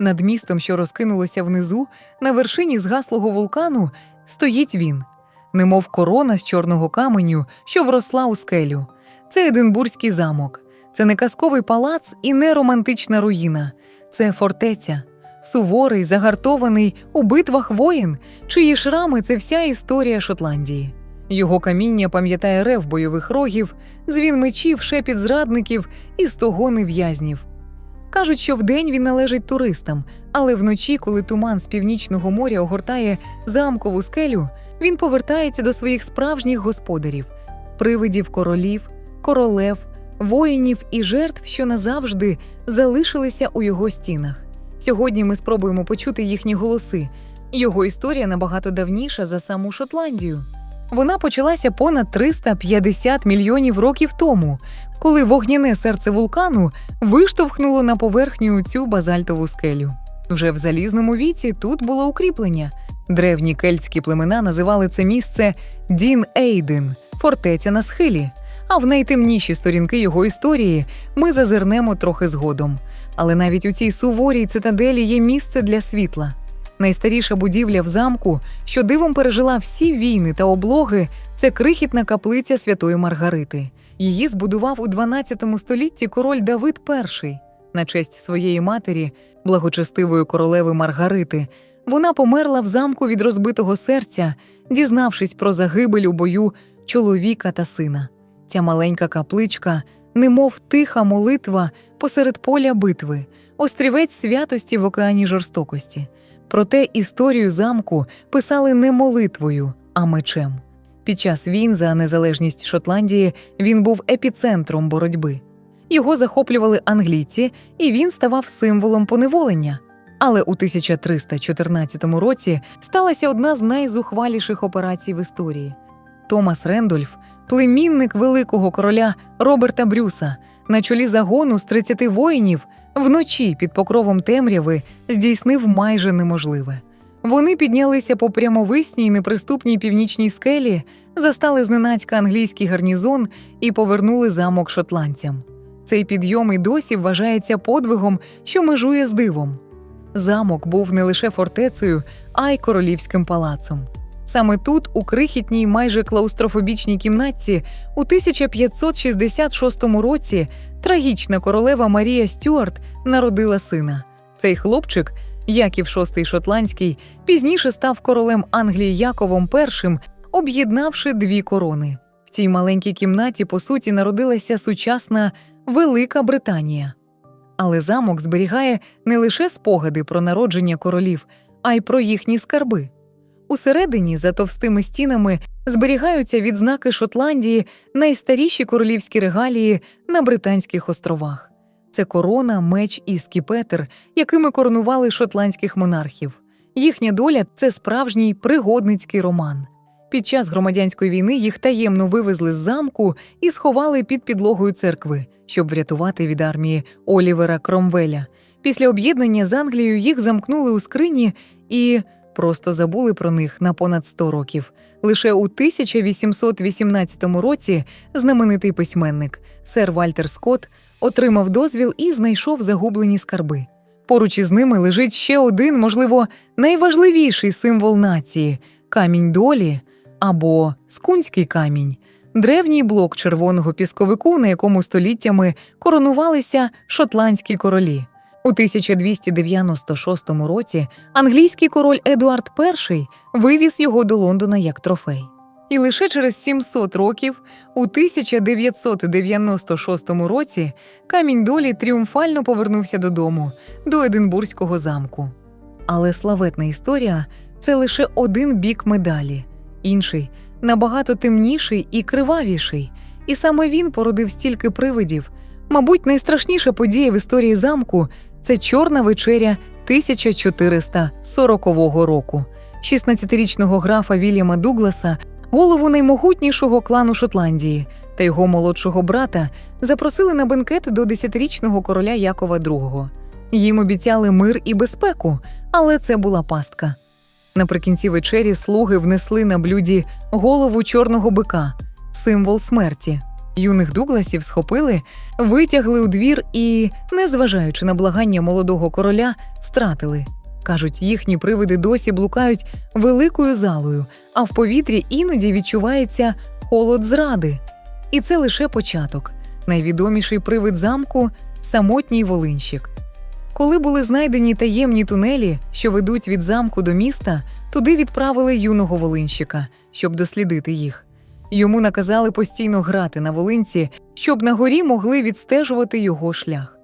Над містом, що розкинулося внизу, на вершині згаслого вулкану, стоїть він, немов корона з чорного каменю, що вросла у скелю. Це Единбурзький замок, це не казковий палац і не романтична руїна, це фортеця, суворий, загартований у битвах воїн, чиї шрами це вся історія Шотландії. Його каміння пам'ятає рев бойових рогів, дзвін мечів, шепіт зрадників і стогони в'язнів. Кажуть, що вдень він належить туристам, але вночі, коли туман з північного моря огортає замкову скелю, він повертається до своїх справжніх господарів привидів королів, королев, воїнів і жертв, що назавжди залишилися у його стінах. Сьогодні ми спробуємо почути їхні голоси. Його історія набагато давніша за саму Шотландію. Вона почалася понад 350 мільйонів років тому, коли вогняне серце вулкану виштовхнуло на поверхню цю базальтову скелю. Вже в залізному віці тут було укріплення. Древні кельтські племена називали це місце Дін Ейден фортеця на схилі. А в найтемніші сторінки його історії ми зазирнемо трохи згодом. Але навіть у цій суворій цитаделі є місце для світла. Найстаріша будівля в замку, що дивом пережила всі війни та облоги, це крихітна каплиця Святої Маргарити. Її збудував у 12 столітті король Давид І. На честь своєї матері, благочестивої королеви Маргарити, вона померла в замку від розбитого серця, дізнавшись про загибель у бою чоловіка та сина. Ця маленька капличка, немов тиха молитва посеред поля битви, острівець святості в океані жорстокості. Проте історію замку писали не молитвою, а мечем. Під час війн за незалежність Шотландії він був епіцентром боротьби. Його захоплювали англійці, і він ставав символом поневолення. Але у 1314 році сталася одна з найзухваліших операцій в історії. Томас Рендольф, племінник великого короля Роберта Брюса, на чолі загону з 30 воїнів, вночі під покровом темряви здійснив майже неможливе. Вони піднялися по прямовисній неприступній північній скелі, застали зненацька англійський гарнізон і повернули замок шотландцям. Цей підйом і досі вважається подвигом, що межує з дивом. Замок був не лише фортецею, а й королівським палацом. Саме тут, у крихітній, майже клаустрофобічній кімнатці, у 1566 році трагічна королева Марія Стюарт народила сина. Цей хлопчик, Яків VI Шотландський, пізніше став королем Англії Яковом І, об'єднавши дві корони. В цій маленькій кімнаті, по суті, народилася сучасна Велика Британія. Але замок зберігає не лише спогади про народження королів, а й про їхні скарби. Усередині, за товстими стінами, зберігаються відзнаки Шотландії, найстаріші королівські регалії на Британських островах. Це корона, меч і скіпетр, якими коронували шотландських монархів. Їхня доля це справжній пригодницький роман. Під час громадянської війни їх таємно вивезли з замку і сховали під підлогою церкви, щоб врятувати від армії Олівера Кромвеля. Після об'єднання з Англією їх замкнули у скрині і просто забули про них на понад 100 років. Лише у 1818 році знаменитий письменник сер Вальтер Скотт отримав дозвіл і знайшов загублені скарби. Поруч із ними лежить ще один, можливо, найважливіший символ нації камінь долі або скунський камінь, древній блок червоного пісковику, на якому століттями коронувалися шотландські королі. У 1296 році англійський король Едуард І вивіз його до Лондона як трофей. І лише через 700 років, у 1996 році, камінь долі тріумфально повернувся додому, до Единбурзького замку. Але славетна історія це лише один бік медалі, інший набагато темніший і кривавіший. І саме він породив стільки привидів. Мабуть, найстрашніша подія в історії замку це Чорна вечеря 1440 року. 16-річного графа Вільяма Дугласа, голову наймогутнішого клану Шотландії, та його молодшого брата запросили на бенкет до 10-річного короля Якова II. Їм обіцяли мир і безпеку, але це була пастка. Наприкінці вечері слуги внесли на блюді голову чорного бика, символ смерті. Юних Дугласів схопили, витягли у двір і, незважаючи на благання молодого короля, стратили. Кажуть, їхні привиди досі блукають великою залою, а в повітрі іноді відчувається холод зради. І це лише початок. Найвідоміший привид замку самотній волинщик. Коли були знайдені таємні тунелі, що ведуть від замку до міста, туди відправили юного волинщика, щоб дослідити їх. Йому наказали постійно грати на волинці, щоб на горі могли відстежувати його шлях.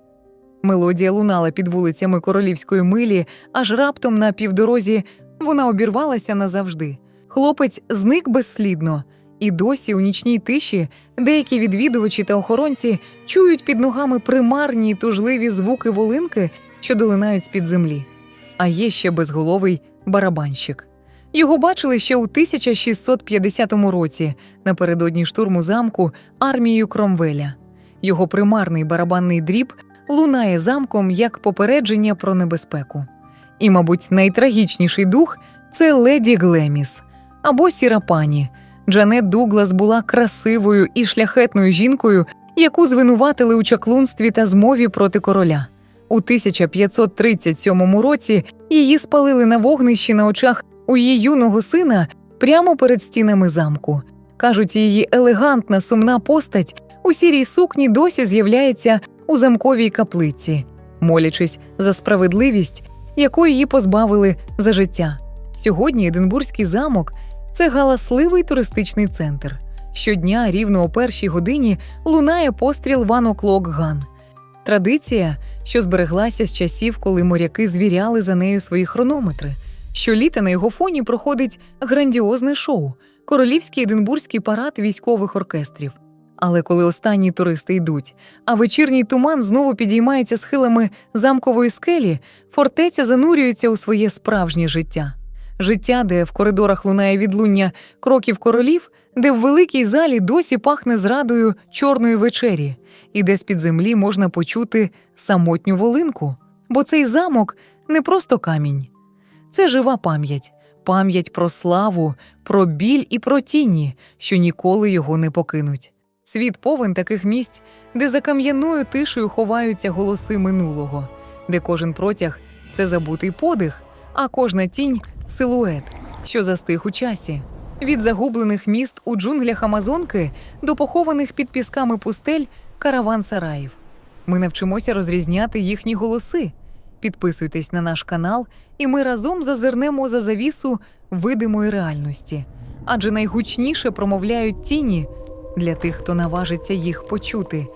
Мелодія лунала під вулицями королівської милі, аж раптом на півдорозі вона обірвалася назавжди. Хлопець зник безслідно, і досі у нічній тиші деякі відвідувачі та охоронці чують під ногами примарні й тужливі звуки волинки, що долинають з-під землі. А є ще безголовий барабанщик. Його бачили ще у 1650 році напередодні штурму замку армією Кромвеля. Його примарний барабанний дріб лунає замком як попередження про небезпеку. І, мабуть, найтрагічніший дух це леді Глеміс або Сіра пані. Джанет Дуглас була красивою і шляхетною жінкою, яку звинуватили у чаклунстві та змові проти короля. У 1537 році її спалили на вогнищі на очах у її юного сина прямо перед стінами замку. Кажуть, її елегантна сумна постать у сірій сукні досі з'являється у замковій каплиці, молячись за справедливість, якої її позбавили за життя. Сьогодні Единбурзький замок це галасливий туристичний центр. Щодня, рівно о першій годині, лунає постріл Ван О'Клок Ган. Традиція, що збереглася з часів, коли моряки звіряли за нею свої хронометри. Щоліта на його фоні проходить грандіозне шоу королівський единбурзький парад військових оркестрів. Але коли останні туристи йдуть, а вечірній туман знову підіймається схилами замкової скелі, фортеця занурюється у своє справжнє життя. Життя, де в коридорах лунає відлуння кроків королів, де в великій залі досі пахне зрадою чорної вечері, і де з-під землі можна почути самотню волинку. Бо цей замок не просто камінь, це жива пам'ять, пам'ять про славу, про біль і про тіні, що ніколи його не покинуть. Світ повен таких місць, де за кам'яною тишею ховаються голоси минулого, де кожен протяг це забутий подих, а кожна тінь силует, що застиг у часі. Від загублених міст у джунглях Амазонки до похованих під пісками пустель караван сараїв. Ми навчимося розрізняти їхні голоси. Підписуйтесь на наш канал, і ми разом зазирнемо за завісу видимої реальності, адже найгучніше промовляють тіні для тих, хто наважиться їх почути.